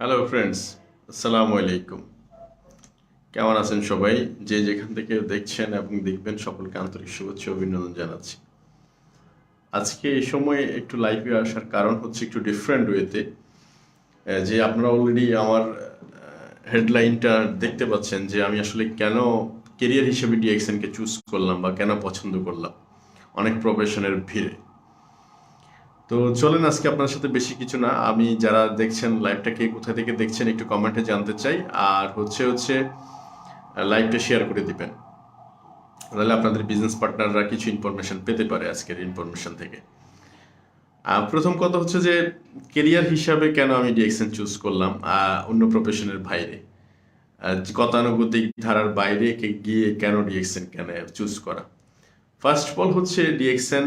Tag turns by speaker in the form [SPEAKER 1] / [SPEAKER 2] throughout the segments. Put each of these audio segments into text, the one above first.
[SPEAKER 1] Hello friends আসসালামু আলাইকুম কেমন আছেন সবাই? যে যেখান থেকে দেখছেন এবং দেখবেন, সকলকে আন্তরিক শুভেচ্ছা অভিনন্দন জানাচ্ছি। আজকে এই সময়ে একটু লাইভে আসার কারণ হচ্ছে একটু ডিফারেন্ট ওয়েতে যে আপনারা অলরেডি আমার হেডলাইনটা দেখতে পাচ্ছেন যে আমি আসলে কেন কেরিয়ার হিসেবে ডিএক্সএনকে চুজ করলাম বা কেন পছন্দ করলাম। অনেক প্রফেশনের ভিড়ে। তো চলেন আজকে আপনার সাথে বেশি কিছু না। আমি যারা দেখছেন লাইভটাকে, কোথা থেকে দেখছেন একটু কমেন্টে জানতে চাই। আর হচ্ছে হচ্ছে, লাইভটা শেয়ার করে দিবেন। তাহলে আপনাদের বিজনেস পার্টনাররা কিছু ইনফরমেশন পেতে পারে আজকের ইনফরমেশন থেকে। প্রথম কথা হচ্ছে যে কেরিয়ার হিসাবে কেন আমি ডিএক্সএন চুজ করলাম অন্য প্রফেশনের বাইরে? গতানুগতিক ধারার বাইরে গিয়ে কেন ডিএক্সএন কেন চুজ করা? ফার্স্ট অফ অল হচ্ছে ডিএক্সএন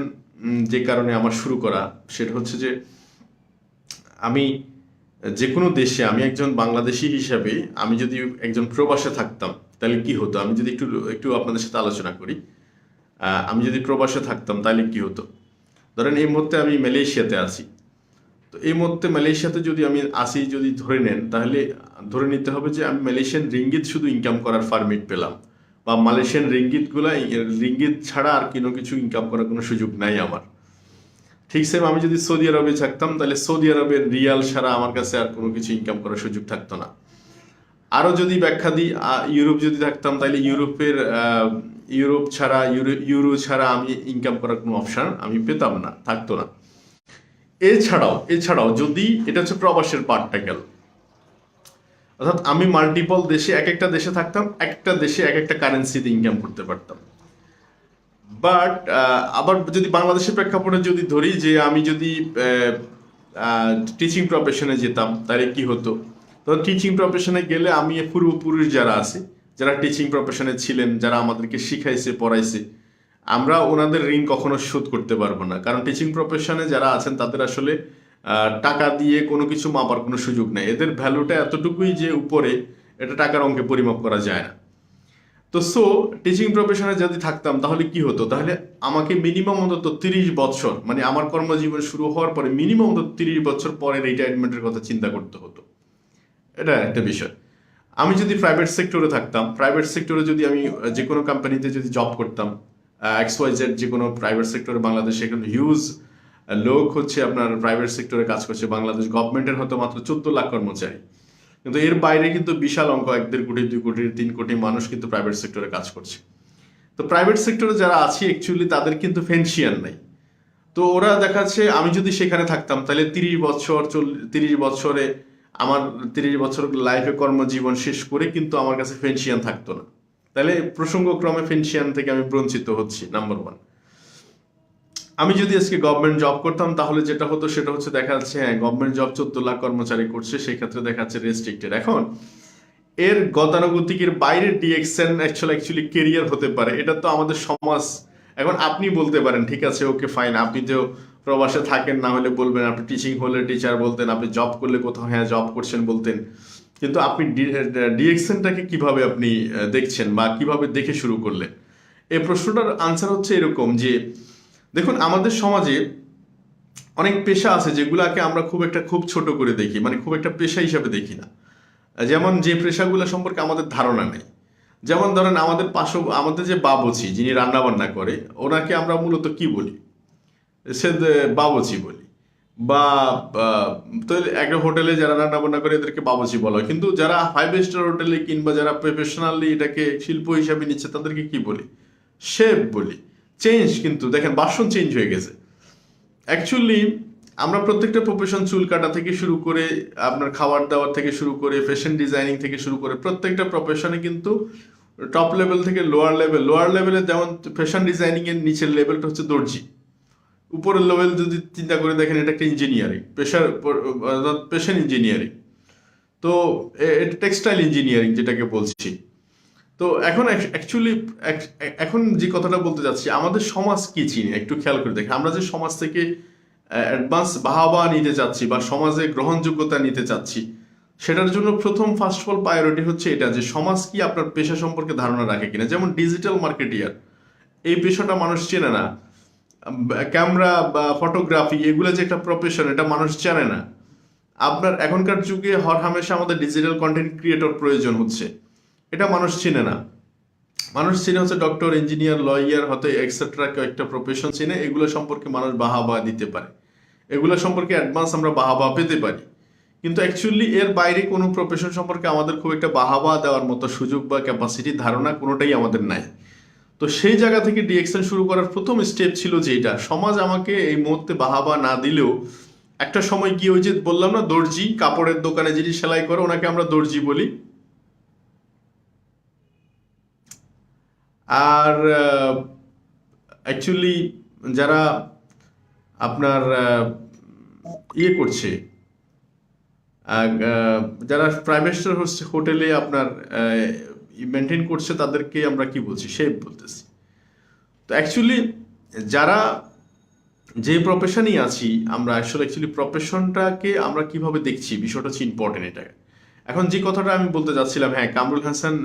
[SPEAKER 1] যে কারণে আমার শুরু করা, সেটা হচ্ছে যে আমি যে কোনো দেশে আমি একজন বাংলাদেশি হিসাবে আমি যদি একজন প্রবাসে থাকতাম, তাহলে কি হতো? আমি যদি একটু একটু আপনাদের সাথে আলোচনা করি আমি যদি প্রবাসে থাকতাম, তাহলে কি হতো? ধরেন এই মুহূর্তে আমি মালয়েশিয়াতে আছি। তো এই মুহূর্তে মালয়েশিয়াতে যদি আমি আসি যদি ধরে নেন, তাহলে ধরে নিতে হবে যে আমি মালয়েশিয়ান রিঙ্গিত শুধু ইনকাম করার পারমিট পেলাম। বা মালয়েশিয়ান রিঙ্গিতগুলো রিঙ্গিত ছাড়া আর কোনো কিছু ইনকাম করার কোনো সুযোগ নাই আমার। ঠিক সেম আমি যদি সৌদি আরবে থাকতাম, তাহলে সৌদি আরবের রিয়াল ছাড়া আমার কাছে আর কোনো কিছু ইনকাম করার সুযোগ থাকতো না। আরও যদি ব্যাখ্যা দিই ইউরোপ যদি থাকতাম, তাহলে ইউরোপের ইউরোপ ছাড়া, ইউরো ছাড়া আমি ইনকাম করার কোনো অপশন আমি পেতাম না, থাকতো না। এছাড়াও এছাড়াও যদি, এটা হচ্ছে প্রবাসের পার্টটা গেল অর্থাৎ আমি মাল্টিপল দেশে এক একটা দেশে থাকতাম এক একটা দেশে এক একটা কারেন্সিতে ইনকাম করতে পারতাম। বাট আবার যদি বাংলাদেশের প্রেক্ষাপটে যদি ধরি যে আমি যদি টিচিং প্রফেশনে যেতাম, তাহলে কি হতো? তো টিচিং প্রফেশনে গেলে আমি পূর্বপুরুষ যারা আছে, যারা টিচিং প্রফেশনে ছিলেন, যারা আমাদেরকে শিখাইছে, পড়াইছে, আমরা ওনাদের ঋণ কখনো শোধ করতে পারব না। কারণ টিচিং প্রফেশনে যারা আছেন, তাদের আসলে টাকা দিয়ে কোনো কিছু মাপার কোনো সুযোগ নেই। এদের ভ্যালুটা এতটুকুই যে উপরে এটা টাকার অঙ্কে পরিমাপ করা যায় না। তো সো টিচিং প্রফেশনে যদি থাকতাম, তাহলে কি হতো? তাহলে আমাকে মিনিমাম অন্তত তিরিশ বছর মানে আমার কর্মজীবন শুরু হওয়ার পরে মিনিমাম অন্তত তিরিশ বছর পরে রিটায়ারমেন্টের কথা চিন্তা করতে হতো। এটা একটা বিষয়। আমি যদি প্রাইভেট সেক্টরে থাকতাম প্রাইভেট সেক্টরে যদি আমি যে কোনো কোম্পানিতে যদি জব করতাম এক্স ওয়াই জেড যে কোনো প্রাইভেট সেক্টরে বাংলাদেশে এখন হিউজ লোক হচ্ছে আপনার প্রাইভেট সেক্টরে কাজ করছে, বাংলাদেশ গভর্নমেন্টের হয়তো মাত্র চোদ্দ লাখ কর্মচারী। কিন্তু এর বাইরে কিন্তু বিশাল অঙ্ক এক দেড় কোটি, দুই কোটি, তিন কোটি মানুষ কিন্তু প্রাইভেট সেক্টরে কাজ করছে। তো প্রাইভেট সেক্টরে যারা আছে অ্যাকচুয়ালি তাদের কিন্তু ফেন্সিয়ান নাই। তো ওরা দেখাচ্ছে, আমি যদি সেখানে থাকতাম, তাহলে তিরিশ বছর তিরিশ বছরে আমার তিরিশ বছর লাইফে কর্মজীবন শেষ করে কিন্তু আমার কাছে ফেন্সিয়ান থাকতো না। তাহলে প্রসঙ্গক্রমে ফেন্সিয়ান থেকে আমি বঞ্চিত হচ্ছি নাম্বার ওয়ান আমি যদি আজকে গভর্নমেন্ট জব করতাম, তাহলে যেটা হতো সেটা হচ্ছে দেখা যাচ্ছে হ্যাঁ গভর্নমেন্ট জব চোদ্দ লাখ কর্মচারী করছে, সেই ক্ষেত্রে দেখা যাচ্ছে রেস্ট্রিক্টেড এখন, এর গতানুগতিকের বাইরে ডিএক্সএন অ্যাকচুয়ালি কেরিয়ার হতে পারে। এটা তো আমাদের সমাজ। এখন আপনি বলতে পারেন, ঠিক আছে ওকে ফাইন আপনি তো প্রবাসে থাকেন, না হলে বলবেন, আপনি টিচিং হলে টিচার বলতেন, আপনি জব করলে কোথাও হ্যাঁ জব করছেন বলতেন। কিন্তু আপনি ডিএক্সএনটাকে কীভাবে আপনি দেখছেন বা কীভাবে দেখে শুরু করলেন? এই প্রশ্নটার আনসার হচ্ছে এরকম যে দেখুন, আমাদের সমাজে অনেক পেশা আছে যেগুলাকে আমরা খুব একটা খুব ছোট করে দেখি মানে খুব একটা পেশা হিসাবে দেখি না। যেমন যে পেশাগুলো সম্পর্কে আমাদের ধারণা নেই। যেমন ধরেন, আমাদের পাশ আমাদের যে বাবুচি, যিনি রান্না বান্না করে, ওনাকে আমরা মূলত কি বলি? সে বাবুচি বলি। বা তো একটা হোটেলে যারা রান্না বান্না করে, এদেরকে বাবুচি বলা হয়। কিন্তু যারা ফাইভ স্টার হোটেলে কিংবা যারা প্রফেশনালি এটাকে শিল্প হিসাবে নিচ্ছে, তাদেরকে কি বলি? শেফ বলি। চেঞ্জ কিন্তু, দেখেন, বাসন চেঞ্জ হয়ে গেছে। অ্যাকচুয়ালি আমরা প্রত্যেকটা প্রফেশন চুল কাটা থেকে শুরু করে, আপনার খাবার দাবার থেকে শুরু করে ফ্যাশন ডিজাইনিং থেকে শুরু করে, প্রত্যেকটা প্রফেশনে কিন্তু টপ লেভেল থেকে লোয়ার লেভেল লোয়ার লেভেলে যেমন ফ্যাশন ডিজাইনিংয়ের নিচের লেভেলটা হচ্ছে দর্জি। উপরের লেভেল যদি চিন্তা করে দেখেন, এটা একটা ইঞ্জিনিয়ারিং পেশার পেশন ইঞ্জিনিয়ারিং তো এটা টেক্সটাইল ইঞ্জিনিয়ারিং যেটাকে বলছি। তো এখন অ্যাকচুয়ালি এখন যে কথাটা বলতে যাচ্ছি, আমাদের সমাজ কি চিনি? একটু খেয়াল করে দেখি আমরা যে সমাজ থেকে অ্যাডভান্স বাহাবা নিতে চাচ্ছি বা সমাজে গ্রহণযোগ্যতা নিতে চাচ্ছি, সেটার জন্য প্রথম ফার্স্ট অফ অল প্রায়োরিটি হচ্ছে এটা যে সমাজ কি আপনার পেশা সম্পর্কে ধারণা রাখে কিনা? যেমন ডিজিটাল মার্কেটিয়ার এই পেশাটা মানুষ চেনে না। ক্যামেরা বা ফটোগ্রাফি এগুলো যে একটা প্রফেশন এটা মানুষ জানে না। আপনার এখনকার যুগে হর হামেশা আমাদের ডিজিটাল কন্টেন্ট ক্রিয়েটর প্রয়োজন হচ্ছে। এটা মানুষ চিনে না। মানুষ চিনে হচ্ছে ডক্টর ইঞ্জিনিয়ার লয়ার হয়তো এক্সেট্রা কয়েকটা প্রফেশন চিনে। এগুলো সম্পর্কে মানুষ বাহাবা দিতে পারে। এগুলো সম্পর্কে অ্যাডভান্স আমরা বাহাবা পেতে পারি। কিন্তু অ্যাকচুয়ালি এর বাইরে কোনো প্রফেশন সম্পর্কে আমাদের খুব একটা বাহাবা দেওয়ার মতো সুযোগ বা ক্যাপাসিটি ধারণা কোনোটাই আমাদের নাই। তো সেই জায়গা থেকে ডিএক্সএন শুরু করার প্রথম স্টেপ ছিল যে এটা। সমাজ আমাকে এই মুহূর্তে বাহাবা না দিলেও একটা সময় গিয়ে ওই যে বললাম না দর্জি, কাপড়ের দোকানে যিনি সেলাই করে ওনাকে আমরা দর্জি বলি। আর অ্যাকচুয়ালি যারা আপনার ইয়ে করছে আহ, আহ, যারা প্রাইভেট হোটেলে আপনার মেনটেন করছে তাদেরকে আমরা কি বলছি? শেফ বলতেছি। তো অ্যাকচুয়ালি যারা যে প্রফেশনই আছি আমরা আসলে অ্যাকচুয়ালি প্রফেশনটাকে আমরা কীভাবে দেখছি? বিষয়টা হচ্ছে ইম্পর্টেন্ট এটা এখন যে কথাটা আমি বলতে যাচ্ছিলাম হ্যাঁ কামরুল হাসান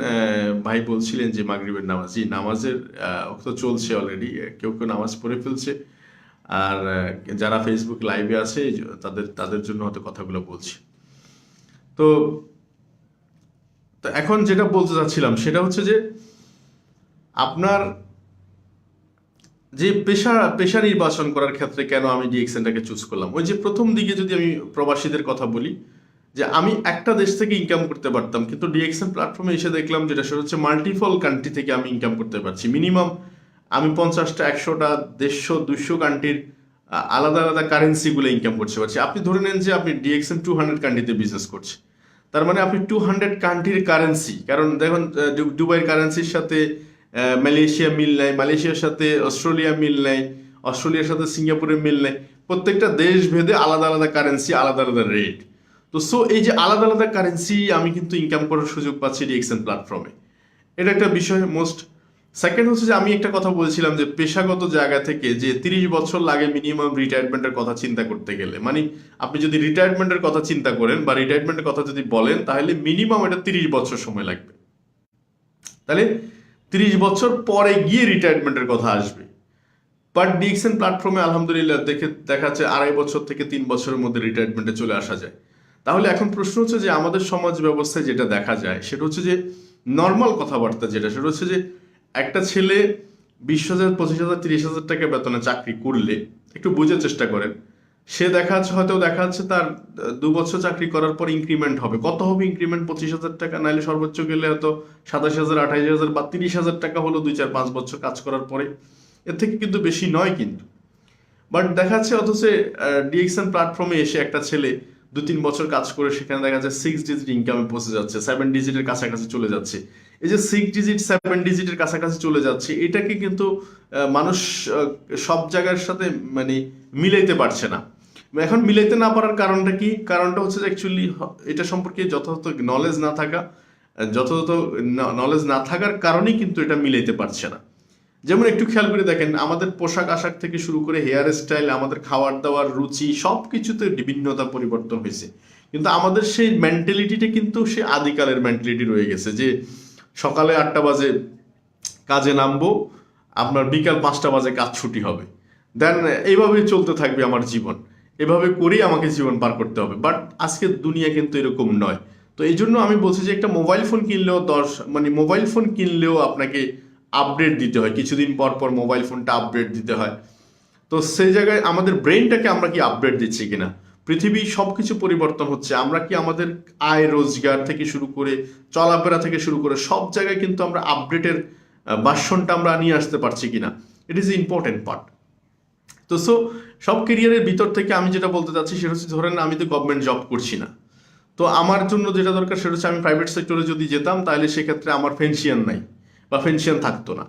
[SPEAKER 1] ভাই বলছিলেন যে মাগরিবের নামাজ। জি, নামাজের তো চলছে অলরেডি কেউ কেউ নামাজ পড়ে ফেলছে। আর যারা ফেসবুক লাইভে আছে তাদের তাদের জন্য হয়তো কথাগুলো বলছি। তো তো এখন যেটা বলতে চাচ্ছিলাম সেটা হচ্ছে যে আপনার যে পেশা পেশা নির্বাচন করার ক্ষেত্রে কেন আমি ডিএক্সএনটাকে চুজ করলাম? ওই যে প্রথম দিকে যদি আমি প্রবাসীদের কথা বলি যে আমি একটা দেশ থেকে ইনকাম করতে পারতাম, কিন্তু ডিএক্সএন প্ল্যাটফর্মে এসে দেখলাম যেটা সেটা হচ্ছে মাল্টিপল কান্ট্রি থেকে আমি ইনকাম করতে পারছি। মিনিমাম আমি পঞ্চাশটা, একশোটা, দেড়শো দুশো কান্ট্রির আলাদা আলাদা কারেন্সিগুলো ইনকাম করতে পারছি। আপনি ধরে নেন যে আপনি ডিএক্সএন টু হান্ড্রেড কান্ট্রিতে বিজনেস করছে। তার মানে আপনি টু হান্ড্রেড কান্ট্রির কারেন্সি কারণ দেখুন দুবাইয়ের কারেন্সির সাথে মালয়েশিয়া মিল নেয় মালয়েশিয়ার সাথে অস্ট্রেলিয়া মিল নেয় অস্ট্রেলিয়ার সাথে সিঙ্গাপুরের মিল নেয় প্রত্যেকটা দেশ ভেদে আলাদা আলাদা কারেন্সি আলাদা আলাদা রেট তো সো এই যে আলাদা আলাদা কারেন্সি আমি কিন্তু ইনকাম করার সুযোগ পাচ্ছি ডিএক্সএন প্ল্যাটফর্মে এটা একটা বিষয় মোস্ট সেকেন্ড হচ্ছে যে আমি একটা কথা বলছিলাম যে পেশাগত জায়গা থেকে যে তিরিশ বছর লাগে মিনিমাম রিটায়ারমেন্টের কথা চিন্তা করতে গেলে। মানে আপনি যদি রিটায়ারমেন্টের কথা চিন্তা করেন বা রিটায়ারমেন্টের কথা যদি বলেন, তাহলে মিনিমাম এটা তিরিশ বছর সময় লাগবে। তাহলে তিরিশ বছর পরে গিয়ে রিটায়ারমেন্টের কথা আসবে। বাট ডিএক্সএন প্ল্যাটফর্মে আলহামদুলিল্লাহ দেখে দেখা যাচ্ছে আড়াই বছর থেকে তিন বছরের মধ্যে রিটায়ারমেন্টে চলে আসা যায়। তাহলে এখন প্রশ্ন হচ্ছে যে আমাদের সমাজ ব্যবস্থায় যেটা দেখা যায়, সেটা হচ্ছে যে নর্মাল কথাবার্তা যেটা, সেটা হচ্ছে যে একটা ছেলে বিশ হাজার, পঁচিশ হাজার, তিরিশ হাজার টাকা বেতনে চাকরি করলে, একটু বোঝার চেষ্টা করেন, সে দেখা যাচ্ছে, হয়তো দেখা যাচ্ছে তার দু বছর চাকরি করার পর ইনক্রিমেন্ট হবে। কত হবে ইনক্রিমেন্ট পঁচিশ হাজার টাকা, নাহলে সর্বোচ্চ গেলে হয়তো সাতাশ হাজার, আঠাশ হাজার বা তিরিশ হাজার টাকা হলো দুই চার পাঁচ বছর কাজ করার পরে। এর থেকে কিন্তু বেশি নয় কিন্তু। বাট দেখা যাচ্ছে অথচ ডিএক্সএন প্ল্যাটফর্মে এসে একটা ছেলে দু তিন বছর কাজ করে সেখানে দেখা যাচ্ছে সিক্স ডিজিট ইনকামে পৌঁছে যাচ্ছে সেভেন ডিজিটের কাছাকাছি চলে যাচ্ছে। এই যে সিক্স ডিজিট সেভেন ডিজিটের কাছাকাছি চলে যাচ্ছে, এটাকে কিন্তু মানুষ সব জায়গার সাথে মানে মিলাইতে পারছে না। এখন মিলাইতে না পারার কারণটা কি? কারণটা হচ্ছে যে অ্যাকচুয়ালি এটা সম্পর্কে যথাযথ নলেজ না থাকা যথাযথ নলেজ না থাকার কারণেই কিন্তু এটা মিলাইতে পারছে না। যেমন একটু খেয়াল করে দেখেন, আমাদের পোশাক আশাক থেকে শুরু করে হেয়ার স্টাইল আমাদের খাওয়ার দাওয়ার রুচি সব কিছুতে বিভিন্নতা পরিবর্তন হয়েছে। কিন্তু আমাদের সেই মেন্টালিটিটা কিন্তু সে আদিকালের মেন্টালিটি রয়ে গেছে যে সকালে আটটা বাজে কাজে নামবো, আপনার বিকাল পাঁচটা বাজে কাজ ছুটি হবে। দেন এইভাবে চলতে থাকবে আমার জীবন। এভাবে করেই আমাকে জীবন পার করতে হবে। বাট আজকের দুনিয়া কিন্তু এরকম নয়। তো এই জন্য আমি বলছি যে একটা মোবাইল ফোন কিনলেও দশ মানে মোবাইল ফোন কিনলেও আপনাকে আপডেট দিতে হয়, কিছুদিন পর পর মোবাইল ফোনটা আপডেট দিতে হয়। তো সেই জায়গায় আমাদের ব্রেনটাকে আমরা কি আপডেট দিচ্ছি কিনা? পৃথিবী সব কিছু পরিবর্তন হচ্ছে, আমরা কি আমাদের আয় রোজগার থেকে শুরু করে, চলাফেরা থেকে শুরু করে সব জায়গায় কিন্তু আমরা আপডেটের বাসনটা আমরা নিয়ে আসতে পারছি কিনা? ইট ইজ ইম্পর্টেন্ট পার্ট তো সো সব কেরিয়ারের ভিতর থেকে আমি যেটা বলতে চাচ্ছি সেটা হচ্ছে, ধরেন আমি তো গভর্নমেন্ট জব করছি না। তো আমার জন্য যেটা দরকার সেটা হচ্ছে আমি প্রাইভেট সেক্টরে যদি যেতাম, তাহলে সেক্ষেত্রে আমার ফেন্সিয়ান নাই। বা ফেন্সিয়ান থাকতো না।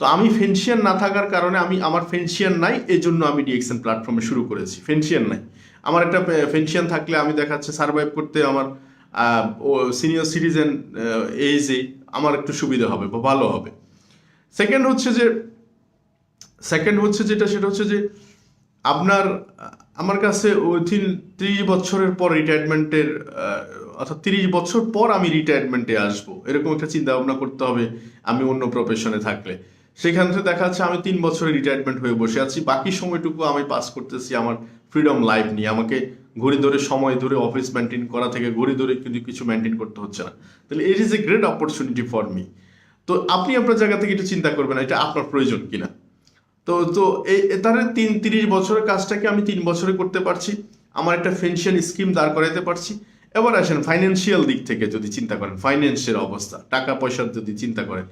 [SPEAKER 1] তো আমি ফেন্সিয়ান না থাকার কারণে আমি, আমার ফেন্সিয়ান নাই এই জন্য আমি ডিএক্সএন প্ল্যাটফর্মে শুরু করেছি। ফেন্সিয়ান নাই। আমার একটা ফেন্সিয়ান থাকলে আমি দেখাচ্ছে সার্ভাইভ করতে আমার সিনিয়র সিটিজেন এজে আমার একটু সুবিধা হবে বা ভালো হবে। সেকেন্ড হচ্ছে যে সেকেন্ড হচ্ছে যেটা, সেটা হচ্ছে যে, আপনার আমার কাছে উইথিন ত্রিশ বছরের পর রিটায়ারমেন্টের অর্থাৎ তিরিশ বছর পর আমি রিটায়ারমেন্টে আসব। এরকম একটা চিন্তা ভাবনা করতে হবে আমি অন্য প্রফেশনে থাকলে। সেখান থেকে দেখা যাচ্ছে আমি তিন বছরে রিটায়ারমেন্ট হয়ে বসে আছি। বাকি সময়টুকু আমি পাস করতেছি আমার ফ্রিডম লাইফ নিয়ে। আমাকে ঘড়ি ধরে সময় ধরে অফিস মেনটেন করা থেকে ঘড়ি ধরে কিন্তু কিছু মেনটেন করতে হচ্ছে না। তাহলে it is a great opportunity for me তো আপনি আপনার জায়গা থেকে একটু চিন্তা করবেন, এটা আপনার প্রয়োজন কিনা? তো তো এই তার তিন, তিরিশ বছরের কাজটাকে আমি তিন বছরে করতে পারছি। আমার একটা পেনশন স্কিম দাঁড় করাইতে পারছি। এবার আসেন ফাইন্যান্সিয়াল দিক থেকে যদি চিন্তা করেন ফাইন্যান্সের অবস্থা, টাকা পয়সার যদি চিন্তা করেন।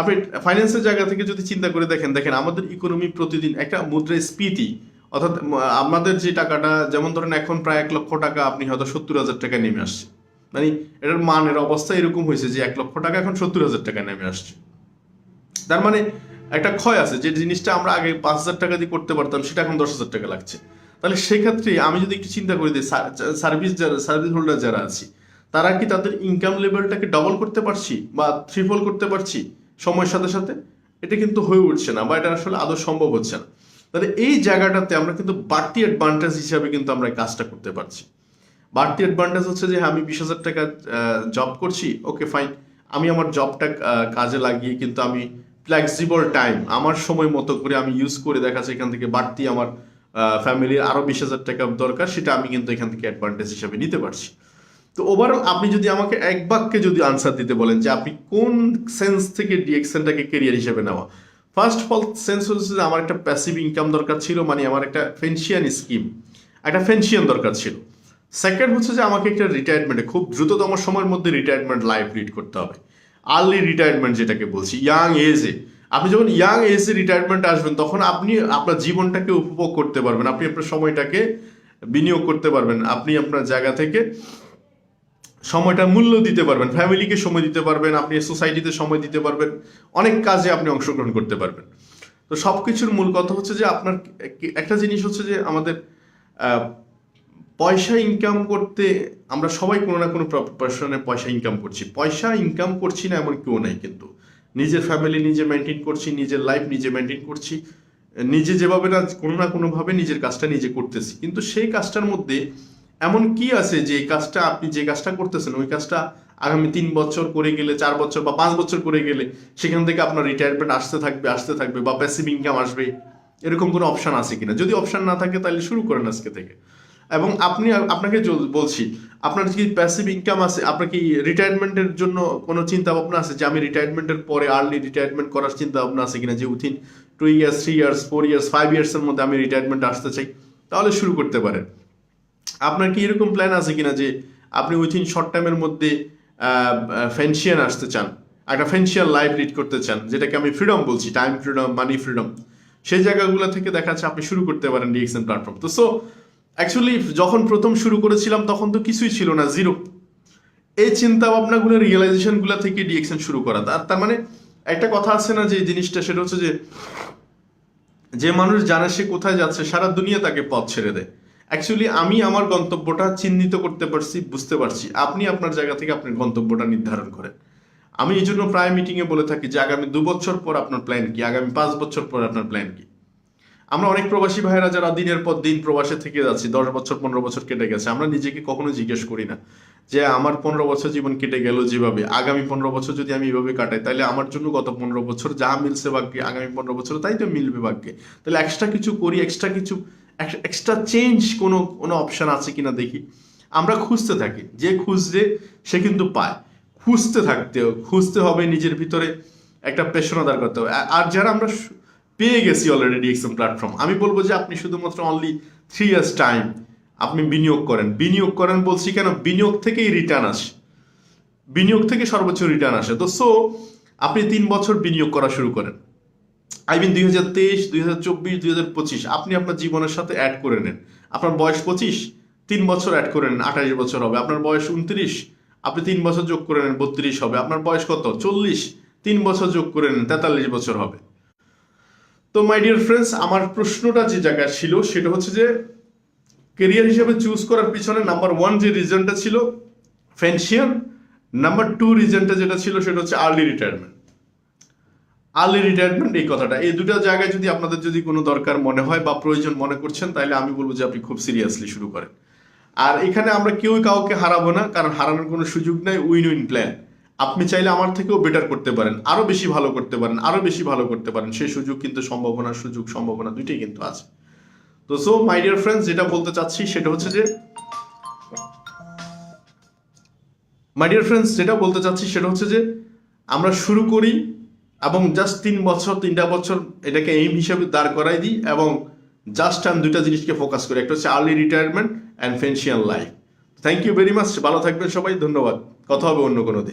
[SPEAKER 1] আপনি ফাইন্যান্সের জায়গা থেকে যদি চিন্তা করে দেখেন দেখেন আমাদের ইকোনমি প্রতিদিন একটা মুদ্রাস্ফীতি অর্থাৎ আমাদের যে টাকাটা, যেমন ধরেন এখন প্রায় এক লক্ষ টাকা আপনি হয়তো সত্তর হাজার টাকা নেমে আসছে। মানে এটার মানের অবস্থা এরকম হয়েছে যে এক লক্ষ টাকা এখন সত্তর হাজার টাকা নেমে আসছে। তার মানে একটা ক্ষয় আছে, যে জিনিসটা আমরা আগে পাঁচ হাজার টাকা দিয়ে করতে পারতাম, সেটা এখন দশ হাজার টাকা লাগছে। তাহলে সেক্ষেত্রে আমি যদি একটু চিন্তা করি দিই সার্ভিস যারা সার্ভিস হোল্ডার যারা আছি তারা কি তাদের ইনকাম লেভেলটাকে ডবল করতে পারছি বা ট্রিপল করতে পারছি সময়ের সাথে সাথে? এটা কিন্তু হয়ে উঠছে না বা এটা আসলে আদৌ সম্ভব হচ্ছে না। তাহলে এই জায়গাটাতে আমরা কিন্তু বাড়তি অ্যাডভান্টেজ হিসাবে কিন্তু আমরা কাজটা করতে পারছি। বাড়তি অ্যাডভান্টেজ হচ্ছে যে হ্যাঁ, আমি বিশ হাজার টাকা জব করছি ওকে ফাইন আমি আমার জবটা কাজে লাগিয়ে কিন্তু আমি ফ্লেক্সিবল টাইম আমার সময় মতো করে আমি ইউজ করে দেখা যাচ্ছে এখান থেকে বাড়তি আমার ফ্যামিলির আরও বিশ হাজার টাকা দরকার, সেটা আমি কিন্তু এখান থেকে অ্যাডভান্টেজ হিসাবে নিতে পারছি। তো ওভারঅল আপনি যদি আমাকে এক বাক্যে যদি আনসার দিতে বলেন যে আপনি কোন সেন্স থেকে ডিএক্সএনটাকে কেরিয়ার হিসেবে নেওয়া? ফার্স্ট অফ অল সেন্স হচ্ছে যে আমার একটা প্যাসিভ ইনকাম দরকার ছিল মানে আমার একটা পেনশিয়ান স্কিম একটা পেনশিয়ান দরকার ছিল। সেকেন্ড হচ্ছে যে আমাকে একটা রিটায়ারমেন্টে খুব দ্রুততম সময়ের মধ্যে রিটায়ারমেন্ট লাইফ লিড করতে হবে। আর্লি রিটায়ারমেন্ট যেটাকে বলছি ইয়াং এজে আপনি যখন ইয়াং এজে রিটায়ারমেন্ট আসবেন, তখন আপনি আপনার জীবনটাকে উপভোগ করতে পারবেন। আপনি আপনার সময়টাকে বিনিয়োগ করতে পারবেন। আপনি আপনার জায়গা থেকে সময়টা মূল্য দিতে পারবেন। ফ্যামিলিকে সময় দিতে পারবেন। আপনি সোসাইটিতে সময় দিতে পারবেন। অনেক কাজে আপনি অংশগ্রহণ করতে পারবেন। তো সব কিছুর মূল কথা হচ্ছে যে, আপনার একটা জিনিস হচ্ছে যে, আমাদের পয়সা ইনকাম করতে আমরা সবাই কোনো না কোনো প্রফেশনে পয়সা ইনকাম করছি। পয়সা ইনকাম করছি না এমন কেউ নাই কিন্তু। নিজের ফ্যামিলি নিজে মেনটেন করছি, নিজের লাইফ নিজে মেনটেন করছি। নিজে যেভাবে না, কোনো না কোনোভাবে নিজের কাজটা নিজে করতেছি। কিন্তু সেই কাজটার মধ্যে এমন কি আছে যে এই কাজটা আপনি যে কাজটা করতেছেন, ওই কাজটা আগামী তিন বছর করে গেলে, চার বছর বা পাঁচ বছর করে গেলে সেখান থেকে আপনার রিটায়ারমেন্ট আসতে থাকবে আসতে থাকবে বা প্যাসিভ ইনকাম আসবে। এরকম কোনো অপশন আছে কিনা? যদি অপশন না থাকে, তাহলে শুরু করেন আজকে থেকে। এবং আপনি, আপনাকে বলছি, আপনার কি প্যাসিভ ইনকাম আছে? আপনার কি রিটায়ারমেন্টের জন্য কোনো চিন্তা ভাবনা আছে? যে আমি রিটায়ারমেন্টের পরে আর্লি রিটায়ারমেন্ট করার চিন্তা ভাবনা আছে কিনা? যে within two years three years four years five ইয়ার্সের মধ্যে আমি রিটায়ারমেন্ট আসতে চাই, তাহলে শুরু করতে পারেন। আপনার কি এরকম প্ল্যান আছে কিনা? যে আপনি উইথিন শর্ট টাইমের মধ্যে ফেন্সিয়ান আসতে চান, একটা ফেন্সিয়াল লাইফ লিড করতে চান, যেটাকে আমি ফ্রিডম বলছি টাইম ফ্রিডম মানি ফ্রিডম সেই জায়গাগুলো থেকে দেখা যাচ্ছে আপনি শুরু করতে পারেন ডিএক্সএন প্ল্যাটফর্ম তো সো অ্যাকচুয়ালি যখন প্রথম শুরু করেছিলাম, তখন তো কিছুই ছিল না জিরো এই চিন্তা ভাবনাগুলো রিয়েলাইজেশনগুলো থেকে ডিএক্সএন শুরু করা। তার তার মানে একটা কথা আছে না যে, জিনিসটা, সেটা হচ্ছে যে যে মানুষ জানে সে কোথায় যাচ্ছে, সারা দুনিয়া তাকে পথ ছেড়ে দেয়। অ্যাকচুয়ালি আমি আমার গন্তব্যটা চিহ্নিত করতে পারছি, বুঝতে পারছি। আপনি আপনার জায়গা থেকে আপনার গন্তব্যটা নির্ধারণ করেন। আমি এই জন্য প্রায় মিটিংয়ে বলে থাকি যে, আগামী দু বছর পর আপনার প্ল্যান কি? আগামী পাঁচ বছর পর আপনার প্ল্যান কি? আমরা অনেক প্রবাসী ভাইয়েরা যারা দিনের পর দিন প্রবাসে থেকে যাচ্ছি, দশ বছর, পনেরো বছর কেটে গেছে, আমরা নিজেকে কখনো জিজ্ঞেস করি না যে আমার পনেরো বছর জীবন কেটে গেল যেভাবে। আগামী পনেরো বছর যদি আমি এভাবে কাটাই, তাহলে আমার জন্য গত পনেরো বছর যা মিলছে ভাগ্যে, আগামী পনেরো বছর তাই তো মিলবে ভাগ্যে। তাহলে এক্সট্রা কিছু করি এক্সট্রা কিছু এক্সট্রা চেঞ্জ কোনো কোনো অপশন আছে কিনা দেখি। আমরা খুঁজতে থাকি, যে খুঁজছে সে কিন্তু পায়। খুঁজতে থাকতে, খুঁজতে হবে নিজের ভিতরে একটা পেশনাদার করতে হবে। আর যারা আমরা পেয়ে গেছি অলরেডি ডিএক্সএম প্ল্যাটফর্ম আমি বলব যে আপনি শুধুমাত্র অনলি থ্রি ইয়ার্স টাইম আপনি বিনিয়োগ করেন। বিনিয়োগ করেন বলছি কেন? বিনিয়োগ থেকেই রিটার্ন আসে। বিনিয়োগ থেকে সর্বোচ্চ রিটার্ন আসে। তো সো আপনি তিন বছর বিনিয়োগ করা শুরু করেন। আই মিন দুই হাজার তেইশ, দুই হাজার চব্বিশ, দুই হাজার পঁচিশ, আপনি আপনার জীবনের সাথে অ্যাড করে নেন। আপনার বয়স পঁচিশ, তিন বছর অ্যাড করে নেন, আঠাশ বছর হবে। আপনার বয়স উনত্রিশ, আপনি তিন বছর যোগ করে নেন, বত্রিশ হবে। আপনার বয়স কত? চল্লিশ, তিন বছর যোগ করে নেন, তেতাল্লিশ বছর হবে। তো মাই ডিয়ার ফ্রেন্ডস আমার প্রশ্নটা যে জায়গায় ছিল সেটা হচ্ছে যে কেরিয়ার হিসেবে চুজ করার পিছনে নাম্বার ওয়ান যে রিজনটা ছিল ফেন্সিয়ান নাম্বার টু রিজনটা যেটা ছিল সেটা হচ্ছে আর্লি রিটায়ারমেন্ট আর্লি রিটায়ারমেন্ট এই কথাটা। এই দুটো জায়গায় যদি আপনাদের যদি কোনো দরকার মনে হয় বা প্রয়োজন মনে করছেন, তাহলে আমি বলব যে আপনি খুব সিরিয়াসলি শুরু করেন। আর এখানে আমরা কেউই কাউকে হারাবো না, কারণ হারানোর কোনো সুযোগ নাই উইন উইন প্ল্যান আপনি চাইলে আমার থেকেও বেটার করতে পারেন, আরও বেশি ভালো করতে পারেন, আরও বেশি ভালো করতে পারেন, সেই সুযোগ কিন্তু সম্ভাবনা, সুযোগ সম্ভাবনা দুইটাই কিন্তু আছে। তো সো মাই ডিয়ার ফ্রেন্ডস যেটা বলতে চাচ্ছি সেটা হচ্ছে যে মাই ডিয়ার ফ্রেন্ডস যেটা বলতে চাচ্ছি সেটা হচ্ছে যে, আমরা শুরু করি এবং জাস্ট তিন বছর, তিনটা বছর এটাকে এইম হিসেবে দাঁড় করাই দিই এবং জাস্ট আমি দুইটা জিনিসকে ফোকাস করি। একটা হচ্ছে early retirement and potential life thank you very much ভালো থাকবেন সবাই। ধন্যবাদ। কথা হবে অন্য কোনো দিন।